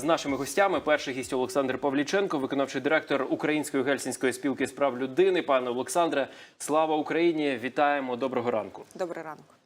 з нашими гостями. Перший гість Олександр Павліченко, виконавчий директор Української гельсінської спілки з прав людини. Пане Олександре, слава Україні! Вітаємо! Доброго ранку. Добрий ранок.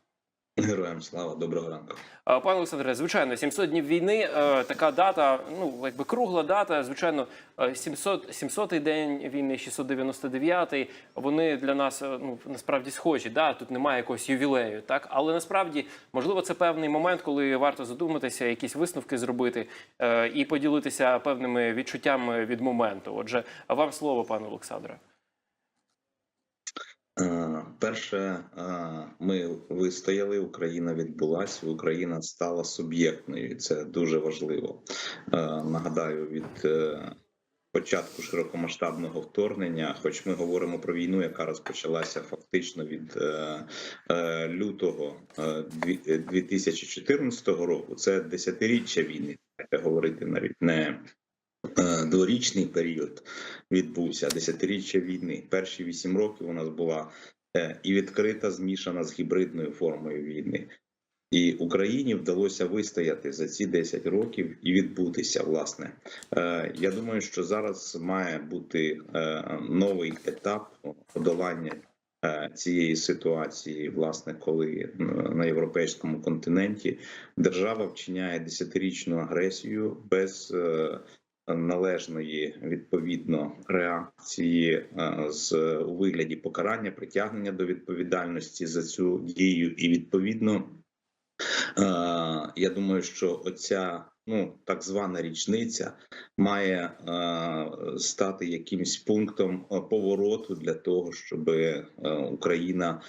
Героям слава, доброго ранку. Пане Олександре, звичайно, 700 днів війни. е, Така дата, ну якби кругла дата. Звичайно, е, 700 700-й день війни, 699-й, Вони для нас е, ну насправді схожі. Да, тут немає якогось ювілею, так але насправді можливо це певний момент, коли варто задуматися, якісь висновки зробити е, і поділитися певними відчуттями від моменту. Отже, вам слово, пане Олександре. Е, Перше, е, ми вистояли, Україна відбулася, Україна стала суб'єктною. і Це дуже важливо. Е, Нагадаю, від початку широкомасштабного вторгнення, хоч ми говоримо про війну, яка розпочалася фактично від лютого е, дві- е, 2014 року, це десятиріччя війни. Говорити навіть не дворічний період відбувся десятиріччя війни. Перші вісім років у нас була е, і відкрита змішана з гібридною формою війни. І Україні вдалося вистояти за ці 10 років і відбутися. Власне, Е, я думаю, що зараз має бути е, новий етап подолання е, цієї ситуації, власне, коли е, на європейському континенті держава вчиняє десятирічну агресію без е, належної відповідно реакції е, з у вигляді покарання, притягнення до відповідальності за цю дію, і відповідно е, я думаю, що оця ну так звана річниця має е, стати якимсь пунктом повороту для того, щоб Україна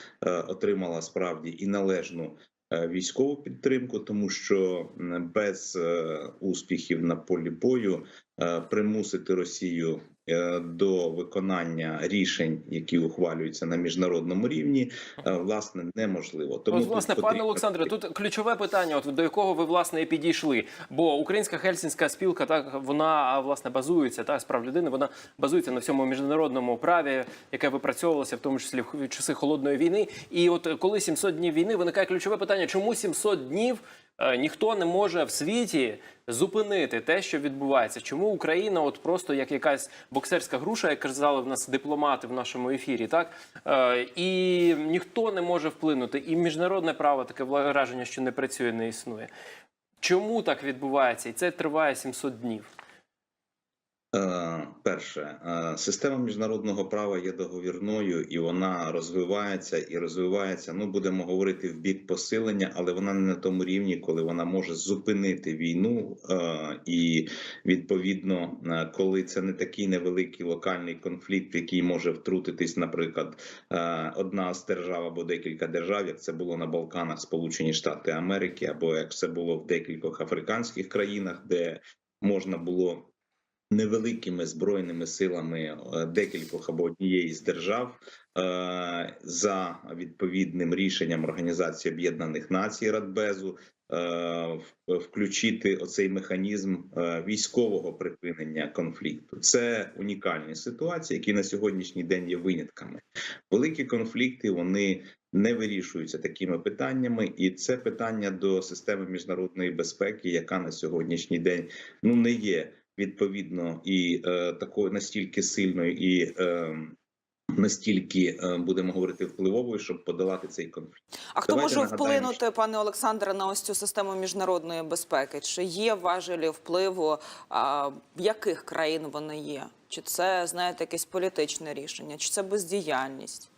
отримала справді і належну військову підтримку, тому що без е, успіхів на полі бою е, примусити Росію е, до виконання рішень, які ухвалюються на міжнародному рівні, е, власне неможливо. Тому От, власне, пане потрібно- Олександре, тут ключове питання, от до якого ви власне і підійшли. Бо українська гельсінська спілка, так вона власне базується та з прав людини. Вона базується на всьому міжнародному праві, яке випрацьовувалося в тому числі в часи холодної війни. І от е, коли 700 днів війни, виникає ключове питання, чому 700 днів е, ніхто не може в світі зупинити те, що відбувається? Чому Україна, от просто як якась боксерська груша, як казали в нас дипломати в нашому ефірі, так е, і ніхто не може вплинути, і міжнародне право таке враження, що не працює, не існує. Чому так відбувається? І це триває 700 днів. Е, Перше, е, система міжнародного права є договірною і вона розвивається і розвивається. Ну будемо говорити в бік посилення, але вона не на тому рівні, коли вона може зупинити війну. е, І відповідно, коли це не такий невеликий локальний конфлікт, який може втрутитись, наприклад, одна з держав або декілька держав, як це було на Балканах, Сполучені Штати Америки, або як це було в декількох африканських країнах, де можна було невеликими збройними силами е, декількох або однієї з держав е, за відповідним рішенням Організації Об'єднаних Націй Радбезу е, включити оцей механізм військового припинення конфлікту. Це унікальні ситуації, які на сьогоднішній день є винятками. Великі конфлікти вони не вирішуються такими питаннями, і це питання до системи міжнародної безпеки, яка на сьогоднішній день ну не є відповідно і е, такою настільки сильною і е, настільки е, будемо говорити впливовою, щоб подолати цей конфлікт. А хто Давайте може нагадаємо, вплинути, пане Олександре, на ось цю систему міжнародної безпеки? Чи є важелі впливу? А, в яких країн вони є? Чи це знаєте якесь політичне рішення, чи це бездіяльність?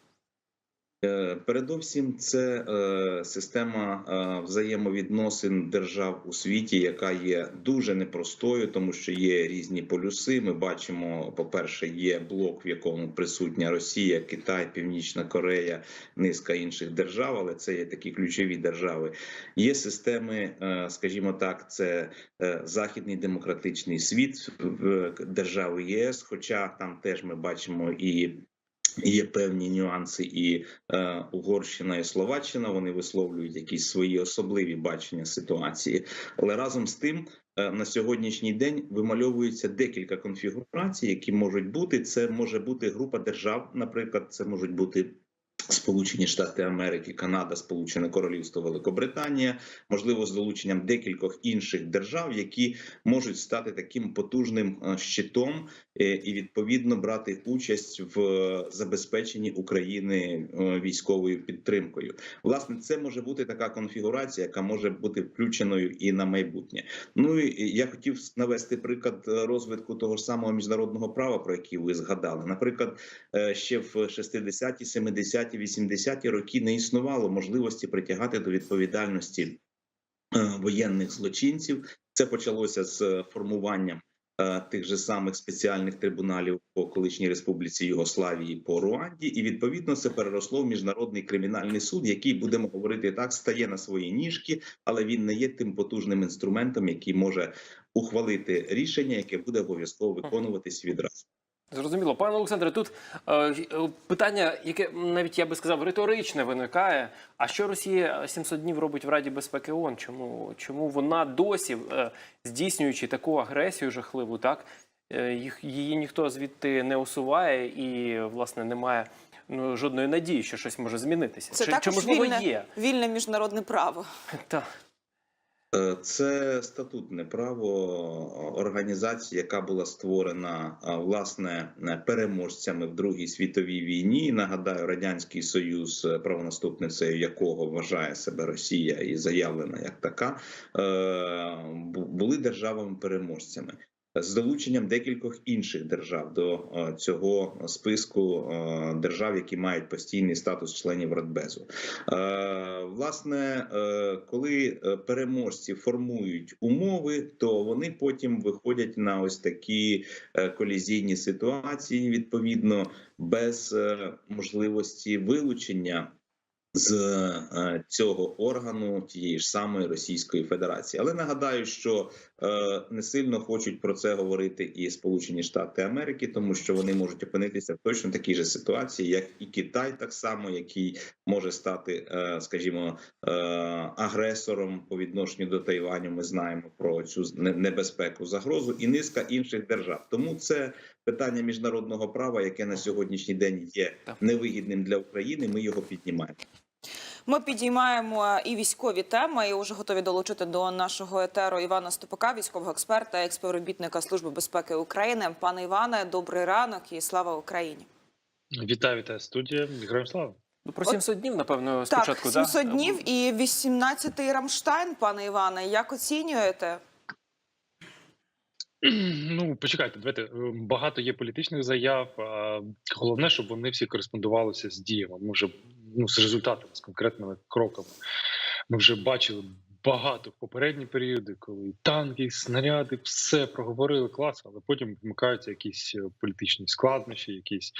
Е, Передовсім, це е, система е, взаємовідносин держав у світі, яка є дуже непростою, тому що є різні полюси. Ми бачимо, по-перше, є блок, в якому присутня Росія, Китай, Північна Корея, низка інших держав, але це є такі ключові держави. Є системи, скажімо так, це західний демократичний світ держави ЄС. Хоча там теж ми бачимо і Є певні нюанси, і е, Угорщина і Словаччина вони висловлюють якісь свої особливі бачення ситуації. Але разом з тим, е, на сьогоднішній день вимальовується декілька конфігурацій, які можуть бути. Це може бути група держав, наприклад, це можуть бути Сполучені Штати Америки, Канада, Сполучене Королівство, Великобританія, можливо, з долученням декількох інших держав, які можуть стати таким потужним е, щитом і відповідно брати участь в е, забезпеченні України е, військовою підтримкою. Власне, це може бути така конфігурація, яка може бути включеною і на майбутнє. Ну і я хотів навести приклад е, розвитку того ж самого міжнародного права, про який ви згадали. Наприклад, е, ще в 60-ті, 70-ті, 80-ті роки не існувало можливості притягати до відповідальності е, воєнних злочинців. Це почалося з е, формуванням е, тих же самих спеціальних трибуналів по колишній республіці Югославії по Руанді, і відповідно це переросло в міжнародний кримінальний суд, який будемо говорити так, стає на свої ніжки, але він не є тим потужним інструментом, який може ухвалити рішення, яке буде обов'язково виконуватись відразу. Зрозуміло, пане Олександре, тут е, е, питання, яке навіть я би сказав, риторичне виникає. А що Росія 700 днів робить в Раді безпеки ООН? Чому чому вона досі е, здійснюючи таку агресію жахливу, так е, її ніхто звідти не усуває і власне немає ну жодної надії, що щось може змінитися? Це чи, також чи можливо вільне, є? вільне міжнародне право. Так. Е, Це статутне право організації, яка була створена власне переможцями в Другій світовій війні. Нагадаю, радянський союз, е, правонаступницею якого вважає себе Росія і заявлена як така, е, були державами переможцями. З долученням декількох інших держав до е, цього списку е, держав, які мають постійний статус членів Радбезу. Е, Власне, коли переможці формують умови, то вони потім виходять на ось такі колізійні ситуації, відповідно, без можливості вилучення. З цього органу тієї ж самої Російської Федерації, але нагадаю, що не сильно хочуть про це говорити і Сполучені Штати Америки, тому що вони можуть опинитися в точно такій же ситуації, як і Китай, так само який може стати, е, скажімо, е, агресором по відношенню до Тайваню. Ми знаємо про цю не- небезпеку, загрозу і низка інших держав. Тому це питання міжнародного права, яке на сьогоднішній день є невигідним для України. Ми його піднімаємо. Ми підіймаємо і військові теми, і вже готові долучити до нашого етеру Івана Ступака, військового експерта, експівробітника Служби безпеки України. Пане Іване, добрий ранок і слава Україні. Вітаю, вітаю студія. Героям слава. Ну, про От- днів, напевно, Так, спочатку 700 да? днів і 18-й Рамштайн, пане Іване. Як оцінюєте? Ну, почекайте, давайте е, багато є політичних заяв. а Головне, щоб вони всі кореспондувалися з діями. Ми вже ну з результатами, з конкретними кроками. Ми вже бачили багато в попередні періоди, коли танки, снаряди, все проговорили клас, але потім вмикаються якісь е, політичні складнощі, якісь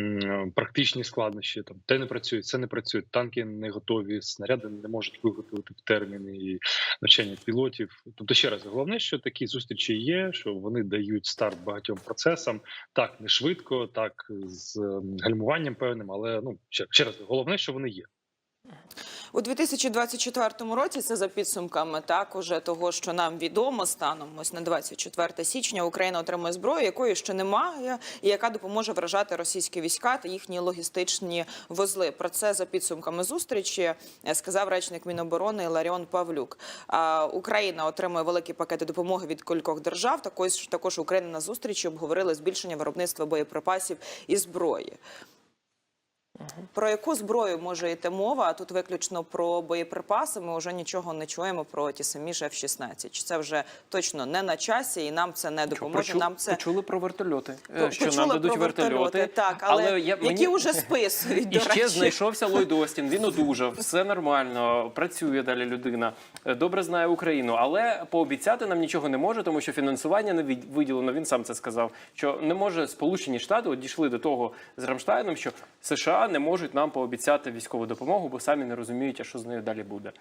е, практичні складнощі. Там те не працює, це не працює. Танки не готові, снаряди не можуть виготовити в терміни і навчання пілотів. Тобто, ще раз, головне, що такі зустрічі є, що вони дають старт багатьом процесам. Так не швидко, так з гальмуванням певним, але ну ще, ще раз, головне, що вони є. У 2024 році це за підсумками так уже того, що нам відомо станом ось на 24 січня Україна отримує зброю, якої ще немає, і яка допоможе вражати російські війська та їхні логістичні вузли. Про це за підсумками зустрічі е, сказав речник Міноборони Іларіон Павлюк. Україна отримує великі пакети допомоги від кількох держав. Також також Україна на зустрічі обговорили збільшення виробництва боєприпасів і зброї. Про яку зброю може йти мова? А тут виключно про боєприпаси. Ми вже нічого не чуємо про ті самі ж F-16. Це вже точно не на часі, і нам це не допоможе. Почу- Нам це почули про вертольоти. е, По- що почули нам дадуть про вертольоти. так, але, я, які мені... вже списують. І ще речі. знайшовся Ллойд Остін, він одужав, все нормально, працює далі людина, е, добре знає Україну, але пообіцяти нам нічого не може, тому що фінансування не виділено. Він сам це сказав. Що не може Сполучені Штати от дійшли до того з Рамштайном, що США не можуть нам пообіцяти військову допомогу, бо самі не розуміють, а що з нею далі буде.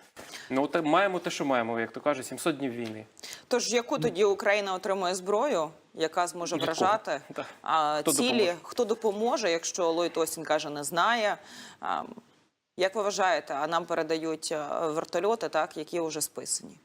Ну те маємо те, що маємо, як то кажуть, 700 днів війни. Тож яку тоді Україна отримує зброю, яка зможе вражати а, Хто цілі? допоможе? Хто допоможе, якщо Ллойд Остін каже, не знає. А, як ви вважаєте, а нам передають вертольоти, так які вже списані?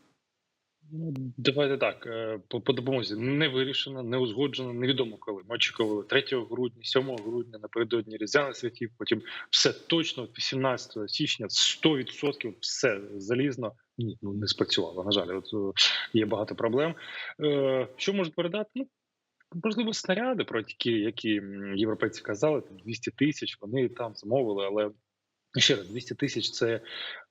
Давайте так. е, По, по допомозі не вирішено, не узгоджено, невідомо коли. Ми очікували 3 грудня, 7 грудня, напередодні Різдвяних святів. Потім все точно 18 січня 100% все залізно. Ні, ну не спрацювало. На жаль, от е, є багато проблем. Е, Що можуть передати? Ну можливо, снаряди, про які, які європейці казали, там 200 тисяч. Вони там замовили, але. Ще раз, 200 тисяч це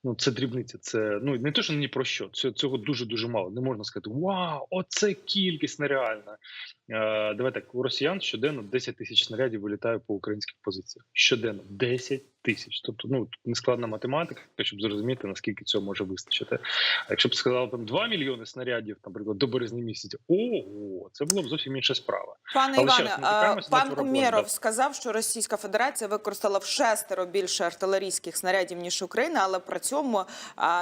ну це дрібниця. Це ну не те, що ні про що. Цього дуже дуже мало. Не можна сказати, вау, оце кількість нереальна. Е, давай так, у росіян щоденно 10 тисяч снарядів вилітає по українських позиціях. Щоденно 10 тисяч. Тобто, ну нескладна математика, щоб зрозуміти наскільки цього може вистачити. А якщо б сказали там 2 мільйони снарядів, наприклад, до березня місяця, ого, це було б зовсім інша справа. Пане Але Іване, на пан Умєров да. сказав, що Російська Федерація використала в шестеро більше артилерійських снарядів ніж Україна, але при цьому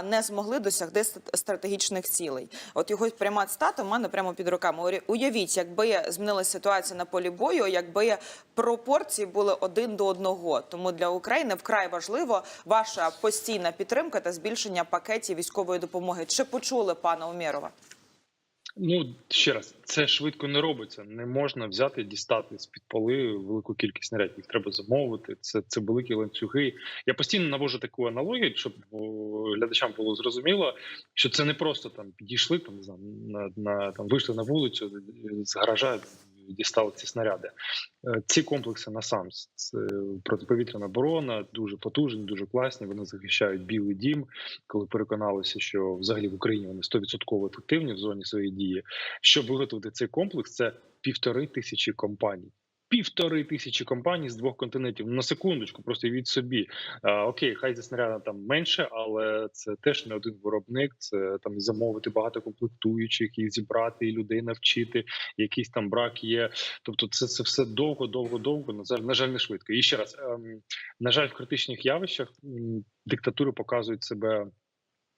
не змогли досягти ст- стратегічних цілей. От його пряма цитата в мене прямо під руками. Уявіть, якби змінилася ситуація на полі бою, якби пропорції були один до одного. Тому для України вкрай важливо ваша постійна підтримка та збільшення пакетів військової допомоги. Чи почули пана Умєрова? Ну ще раз, це швидко не робиться. Не можна взяти дістати з під поли велику кількість снарядів. Їх треба замовити. Це це великі ланцюги. Я постійно навожу таку аналогію, щоб глядачам було зрозуміло, що це не просто там підійшли, там не знаю, на, на там вийшли на вулицю з гаража. Дістали ці снаряди. Е, Ці комплекси на сам протиповітряна оборона, дуже потужні, дуже класні. Вони захищають білий дім. Коли переконалися, що взагалі в Україні вони 100% ефективні в зоні своєї дії. Щоб виготовити цей комплекс, це півтори тисячі компаній. Півтори тисячі компаній з двох континентів. На секундочку, просто від собі. А, окей, хай зі снарядом там менше, але це теж не один виробник. Це там замовити багато комплектуючих, і зібрати, і людей навчити. Якийсь там брак є. Тобто, це, це все довго, довго, довго. На жаль, на жаль, не швидко. І ще раз, ем, на жаль, в критичних явищах диктатури показують себе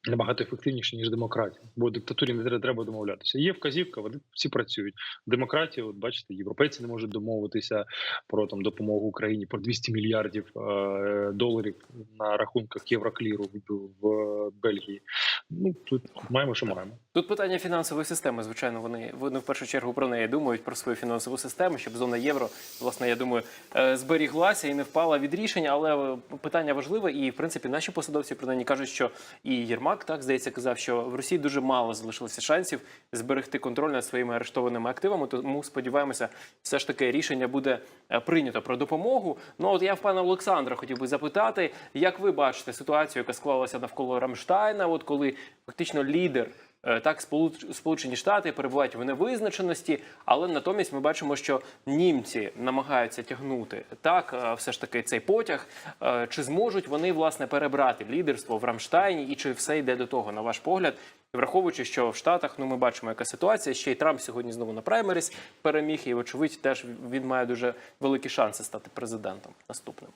набагато ефективніше ніж демократія, бо в диктатурі не тре- треба домовлятися. Є вказівка, вони всі працюють. Демократія, от бачите, європейці не можуть домовитися про там допомогу Україні про 200 мільярдів е, доларів на рахунках Єврокліру в, в Бельгії. Ну тут маємо, що маємо. Тут питання фінансової системи. Звичайно, вони вони в першу чергу про неї думають про свою фінансову систему, щоб зона євро, власне, я думаю, е, зберіглася і не впала від рішення. Але е, питання важливе, і в принципі наші посадовці принаймні кажуть, що і Єрмак так здається казав, що в Росії дуже мало залишилося шансів зберегти контроль над своїми арештованими активами. Тому сподіваємося, все ж таки рішення буде е, прийнято про допомогу. Ну от я в пана Олександра хотів би запитати, як ви бачите ситуацію, яка склалася навколо Рамштайна, от коли фактично лідер. Е, Так, Сполуч- Сполучені Штати перебувають в невизначеності, але натомість ми бачимо, що німці намагаються тягнути так, е, все ж таки цей потяг. Е, Чи зможуть вони власне перебрати лідерство в Рамштайні, і чи все йде до того, на ваш погляд, враховуючи, що в Штатах ну ми бачимо, яка ситуація. Ще й Трамп сьогодні знову на праймеріс переміг, і вочевидь, теж він має дуже великі шанси стати президентом наступним.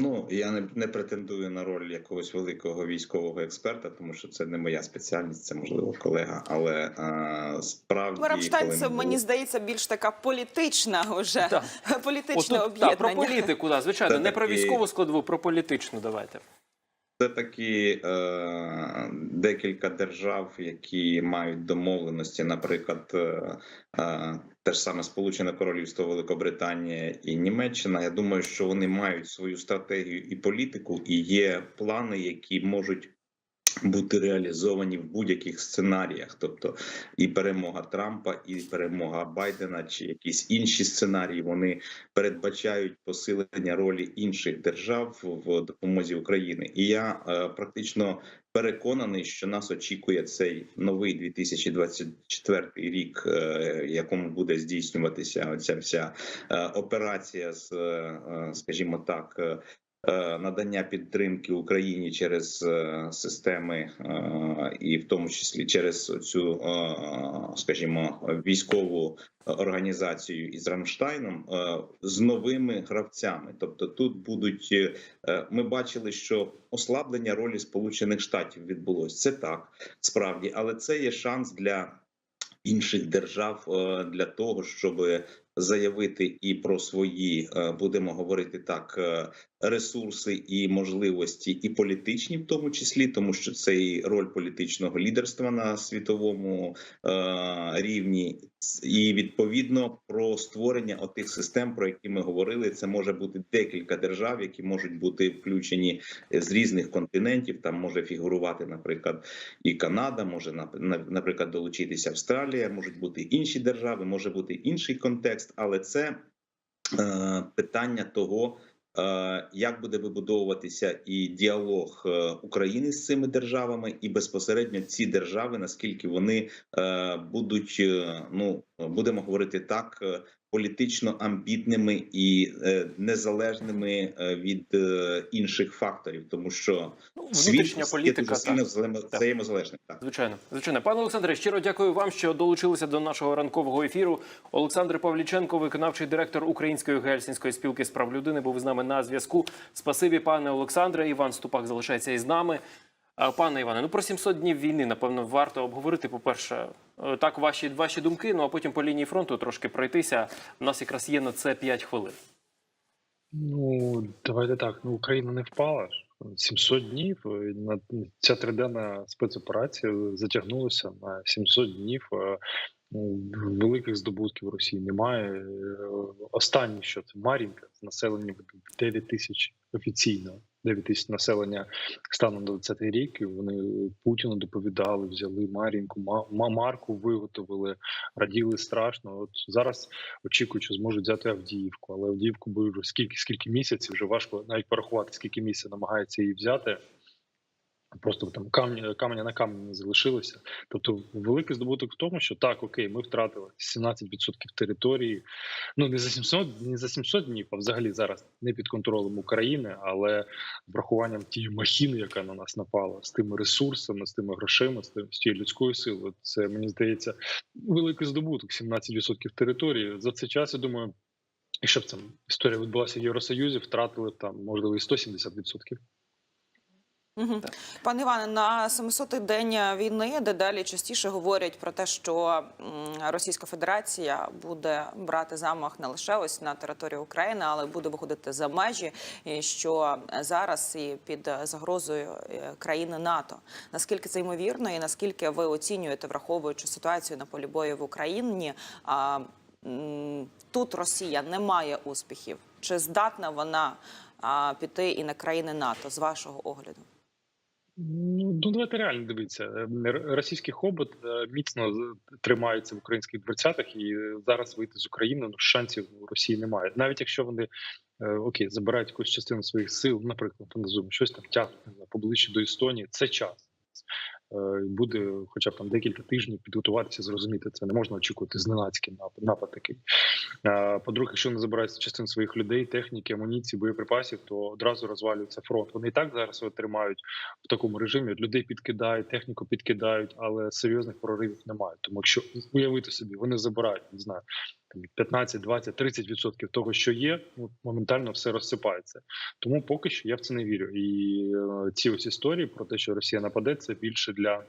Ну я не, не претендую на роль якогось великого військового експерта, тому що це не моя спеціальність, це можливо колега. Але а, справді Рамштайн це ми мені здається більш така політична вже да. політичне об'єднання. про політику, да, звичайно, та, не про військову складову, про політичну. Давайте. Це такі е, декілька держав, які мають домовленості, наприклад, е, е, те ж саме Сполучене Королівство, Великобританія і Німеччина. Я думаю, що вони мають свою стратегію і політику, і є плани, які можуть. Бути реалізовані в будь-яких сценаріях, тобто і перемога Трампа, і перемога Байдена, чи якісь інші сценарії, вони передбачають посилення ролі інших держав в допомозі України. І я е, практично переконаний, що нас очікує цей новий 2024 рік, е, якому буде здійснюватися оця вся е, операція з, е, скажімо так. Е, Надання підтримки Україні через е, системи, е, і в тому числі через цю, скажімо, військову організацію із Рамштайном з новими гравцями. Тобто, тут будуть ми бачили, що ослаблення ролі Сполучених Штатів відбулось. Це так справді, але це є шанс для. Інших держав для того, щоб заявити і про свої, е, будемо говорити так, е, ресурси і можливості, і політичні, в тому числі, тому що це і роль політичного лідерства на світовому е, рівні, і відповідно про створення отих систем, про які ми говорили. Це може бути декілька держав, які можуть бути включені з різних континентів. Там може фігурувати, наприклад, і Канада, може на- наприклад, долучитися Австралія, можуть бути інші держави, може бути інший контекст, але це е, питання того. Е, Як буде вибудовуватися і діалог е, України з цими державами, і безпосередньо ці держави, наскільки вони е, будуть, ну будемо говорити так, е, політично амбітними і е, незалежними е, від е, інших факторів, тому що Ну, світ політика, дуже сильно так. взаємозалежний. Так. Звичайно, звичайно, пане Олександре, щиро дякую вам, що долучилися до нашого ранкового ефіру. Олександр Павліченко, виконавчий директор Української гельсінської спілки з прав людини, був з нами на зв'язку. Спасибі, пане Олександре. Іван Ступак залишається із нами. Пане Іване, ну про 700 днів війни, напевно, варто обговорити. По-перше, Е, так, ваші, ваші думки, ну а потім по лінії фронту трошки пройтися. У нас якраз є на це 5 хвилин. Ну давайте так. Ну Україна не впала ж 700 днів. е, На ця триденна спецоперація затягнулася на 700 днів. е, ну, Великих здобутків Росії немає. Е, Останнє, що це Мар'їнка з населенням 9 тисяч офіційно. 9 тисяч населення станом на 20 рік. І Вони Путіну доповідали, взяли Мар'їнку, Ма- Ма- Марку виготовили, раділи страшно. От зараз очікують, що зможуть взяти Авдіївку, але Авдіївку буде вже скільки скільки місяців вже важко навіть порахувати, скільки місяців намагається її взяти. Просто там камня, каменя на камені не залишилося. Тобто, великий здобуток в тому, що так, окей, ми втратили 17% території. Ну не за 700, не за 700 днів, а взагалі зараз не під контролем України, але врахуванням тієї махіни, яка на нас напала, з тими ресурсами, з тими грошима, з тим з тією людською силою. Це мені здається великий здобуток. 17% території за цей час. Я думаю, якщо б там історія відбулася в Євросоюзі, втратили там можливо і 170%. Угу. Пане Іване, на 700-й день війни дедалі частіше говорять про те, що Російська Федерація буде брати замах не лише ось на територію України, але буде виходити за межі, і що зараз і під загрозою е, країни НАТО. Наскільки це ймовірно, і наскільки ви оцінюєте, враховуючи ситуацію на полі бою в Україні? А, тут Росія не має успіхів. Чи здатна вона піти і на країни НАТО з вашого огляду? Ну, ну давайте реально дивитися. Е, Російський хобот е, міцно тримається в українських дверцятах, і е, зараз вийти з України ну, шансів у Росії немає. Навіть якщо вони е, окей забирають якусь частину своїх сил, наприклад, фантазуємо, щось там тягнуть поближче до Естонії, це час. Е, Буде хоча б там декілька тижнів підготуватися, зрозуміти це. Не можна очікувати зненацький напад, напад такий. Е, По-друге, якщо не забирають частину своїх людей, техніки, амуніції, боєприпасів, то одразу розвалюється фронт. Вони і так зараз його тримають в такому режимі. Людей підкидають, техніку підкидають, але серйозних проривів немає. Тому якщо уявити собі, вони забирають, не знаю, 15, 20, 30 відсотків того, що є, моментально все розсипається. Тому поки що я в це не вірю. І е, ці ось історії про те, що Росія нападе, це більше для.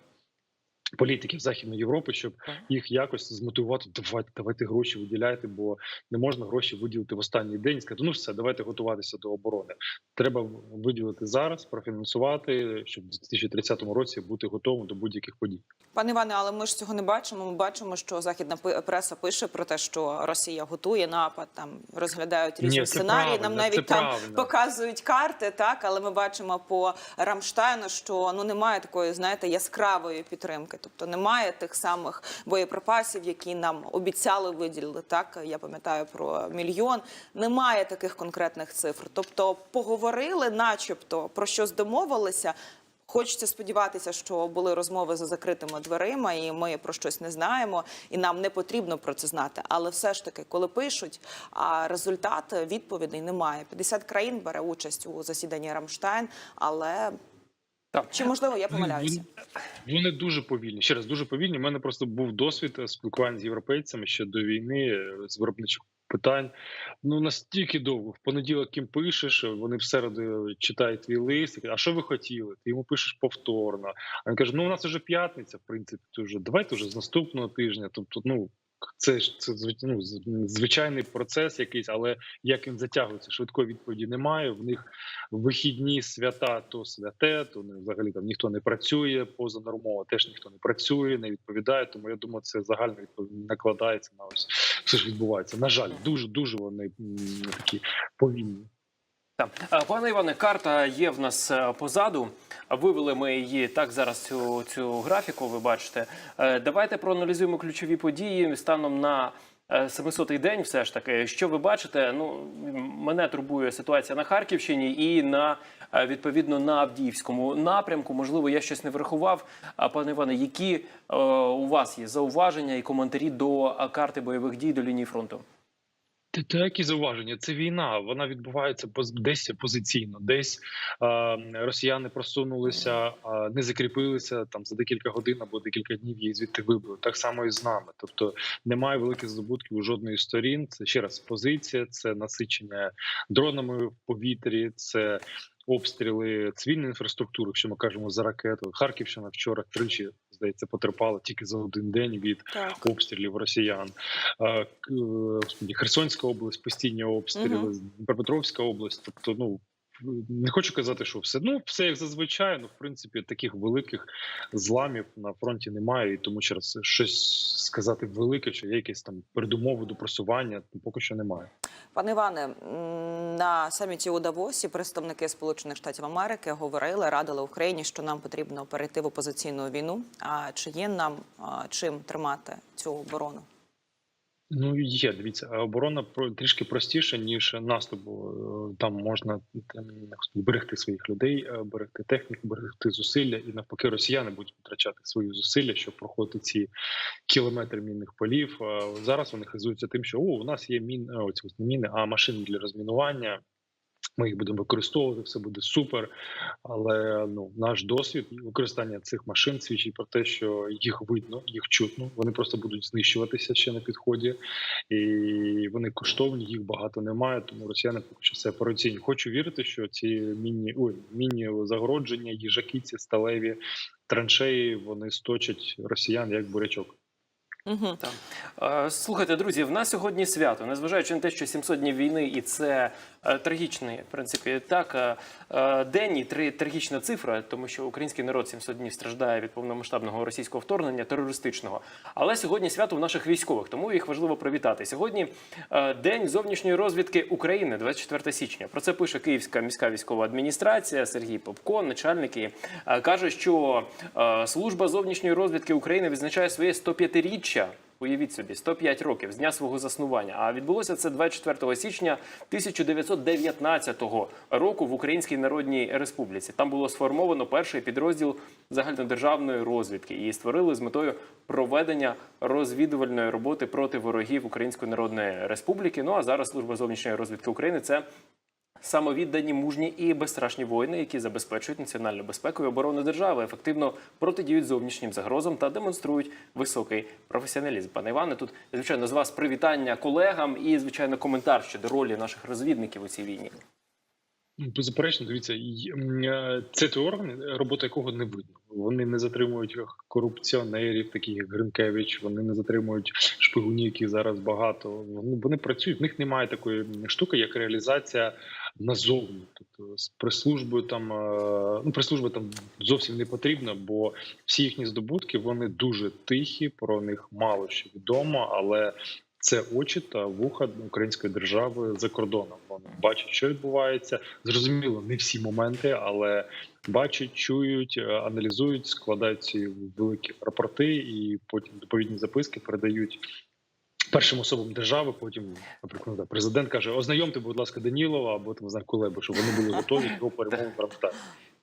Політиків Західної Європи, щоб їх якось змотивувати, давайте, давайте гроші виділяйте, бо не можна гроші виділити в останній день і сказати, ну все, давайте готуватися до оборони. Треба виділити зараз, профінансувати, щоб в 2030 році бути готовим до будь-яких подій. Пане Іване, але ми ж цього не бачимо. Ми бачимо, що західна преса пише про те, що Росія готує напад, там розглядають різні Ні, це сценарії. Нам навіть там правильно. показують карти, так але ми бачимо по Рамштайну, що ну немає такої, знаєте, яскравої підтримки. Тобто немає тих самих боєприпасів, які нам обіцяли виділили. Так я пам'ятаю про мільйон. Немає таких конкретних цифр. Тобто поговорили, начебто, про щось домовилися. Хочеться сподіватися, що були розмови за закритими дверима, і ми про щось не знаємо, і нам не потрібно про це знати. Але все ж таки, коли пишуть, а результат відповідей немає. 50 країн бере участь у засіданні Рамштайн, але Так. чи можливо я помиляюся? Вони, вони дуже повільні. Ще раз дуже повільні. У мене просто був досвід е, спілкування з європейцями ще до війни е, з виробничих питань. Ну настільки довго. В понеділок їм пишеш, вони в середу читають твій лист. А що ви хотіли? Ти йому пишеш повторно. А він каже: Ну у нас вже п'ятниця, в принципі, то вже давайте вже з наступного тижня. Тобто, ну Це ж це ну, звичайний процес якийсь, але як він затягується, швидкої відповіді немає. В них вихідні свята то святе, то не взагалі там ніхто не працює поза нормово, теж ніхто не працює, не відповідає. Тому я думаю, це загально накладається на ось все ж відбувається. На жаль, дуже дуже вони такі повільні. Так. Е, Пане Іване, карта є в нас е, позаду. Вивели ми її так зараз цю, цю графіку. Ви бачите. Е, Давайте проаналізуємо ключові події станом на. е, 700-й день, все ж таки, що ви бачите? Ну мене турбує ситуація на Харківщині і на відповідно на Авдіївському напрямку. Можливо, я щось не врахував. А пане Іване, які у вас є зауваження і коментарі до карти бойових дій до лінії фронту? Та, які зауваження? Це війна. Вона відбувається десь позиційно, десь е, росіяни просунулися, е, не закріпилися там за декілька годин або декілька днів її звідти вибили. Так само і з нами. Тобто немає великих здобутків у жодної сторін. Це ще раз позиція, це насичення дронами в повітрі, це обстріли цивільної інфраструктури. Якщо ми кажемо за ракету, Харківщина вчора тричі здається потерпала тільки за один день від Так. обстрілів росіян. Е, Херсонська область, постійні обстріли. Дніпропетровська область. Тобто, ну не хочу казати, що все. Ну, все як зазвичай. Ну, в принципі, таких великих зламів на фронті немає, і тому через щось сказати велике, що є якісь там передумови до просування, ну, поки що немає. Пане Іване, на саміті у Давосі представники Сполучених Штатів Америки говорили, радили Україні, що нам потрібно перейти в опозиційну війну. А чи є нам чим тримати цю оборону? Ну є, дивіться, оборона трішки простіша ніж наступ. е, Там можна там, берегти своїх людей, е, берегти техніку, берегти зусилля, і навпаки, росіяни будуть втрачати свої зусилля, щоб проходити ці кілометри мінних полів. Зараз вони хизуються тим, що о, у нас є мін, е, оці міни, а машини для розмінування. Ми їх будемо використовувати, все буде супер. Але ну наш досвід використання цих машин свідчить про те, що їх видно, їх чутно. Вони просто будуть знищуватися ще на підході, і вони коштовні, їх багато немає. Тому росіяни поки що все переоцінюють. Хочу вірити, що ці міні ой, міні загородження, їжаки, ці сталеві траншеї вони сточать росіян як бурячок. Угу. Так. Е, Слухайте, друзі, в нас сьогодні свято, незважаючи на те, що 700 днів війни, і це трагічний, в принципі, так е, е, день і три трагічна цифра, тому що український народ 700 днів страждає від повномасштабного російського вторгнення терористичного. Але сьогодні свято в наших військових, тому їх важливо привітати. Сьогодні е, день зовнішньої розвідки України, 24 січня. Про це пише Київська міська військова адміністрація. Сергій Попко, начальник, і, е, каже, що е, служба зовнішньої розвідки України відзначає своє 105-річчя. Уявіть собі, 105 років з дня свого заснування. А відбулося це 24 січня 1919 року в Українській Народній Республіці. Там було сформовано перший підрозділ загальнодержавної розвідки і створили з метою проведення розвідувальної роботи проти ворогів Української Народної Республіки. Ну а зараз служба зовнішньої розвідки України це самовіддані, мужні і безстрашні воїни, які забезпечують національну безпеку і оборону держави, ефективно протидіють зовнішнім загрозам та демонструють високий професіоналізм. Пане Іване, тут звичайно з вас привітання колегам і звичайно коментар щодо ролі наших розвідників у цій війні. Ну, Беззаперечно, дивіться, е, це той орган, робота якого не видно. Вони не затримують корупціонерів, таких як Гринкевич. Вони не затримують шпигунів, яких зараз багато. Вони, вони працюють. В них немає такої штуки, як реалізація назовні. Тобто з прес-службою там е, ну прес-служба там зовсім не потрібна, бо всі їхні здобутки вони дуже тихі. Про них мало що відомо, але це очі та вуха української держави за кордоном. Вони бачать, що відбувається. Зрозуміло, не всі моменти, але бачать, чують, е, аналізують, складають ці великі рапорти і потім доповідні записки передають. Першим особам держави, потім, наприклад, президент каже: ознайомте, будь ласка, Данілова або там не знаю, Кулебу, щоб вони були готові до перемоги Рамштайн.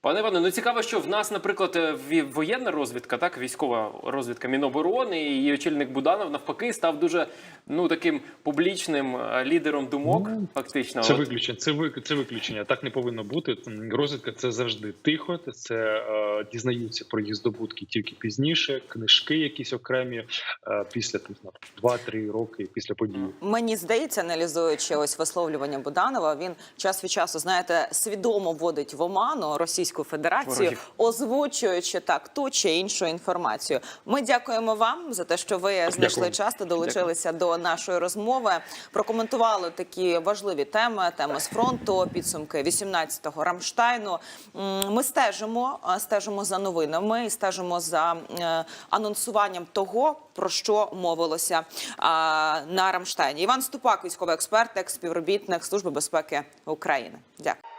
Пане Іване, ну цікаво, що в нас, наприклад, е, воєнна розвідка, так військова розвідка Міноборони, і її очільник Буданов навпаки став дуже ну таким публічним е, лідером думок. Ну, фактично, Це виключення. Це ви це виключення. Так не повинно бути. Розвідка це завжди тихо. Це е, дізнаються про їх здобутки тільки пізніше. Книжки, якісь окремі е, після там, знаю, 2-3 роки після події. Мені здається, аналізуючи ось висловлювання Буданова, він час від часу, знаєте, свідомо вводить в оману російську Російську Федерацію, Ворогів. озвучуючи так ту чи іншу інформацію. Ми дякуємо вам за те, що ви знайшли Дякую. час та долучилися до нашої розмови. Прокоментували такі важливі теми: теми з фронту, підсумки 18-го Рамштайну. Ми стежимо, стежимо за новинами і стежимо за е, анонсуванням того, про що мовилося а, на Рамштайні. Іван Ступак, військовий експерт, екс-співробітник Служби безпеки України. Дякую.